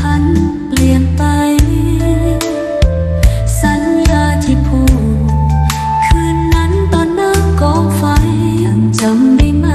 พันเปลี่ยนไป สัญญาที่ผูกคืนนั้นตอนนั่งกองไฟยังจำได้ไหม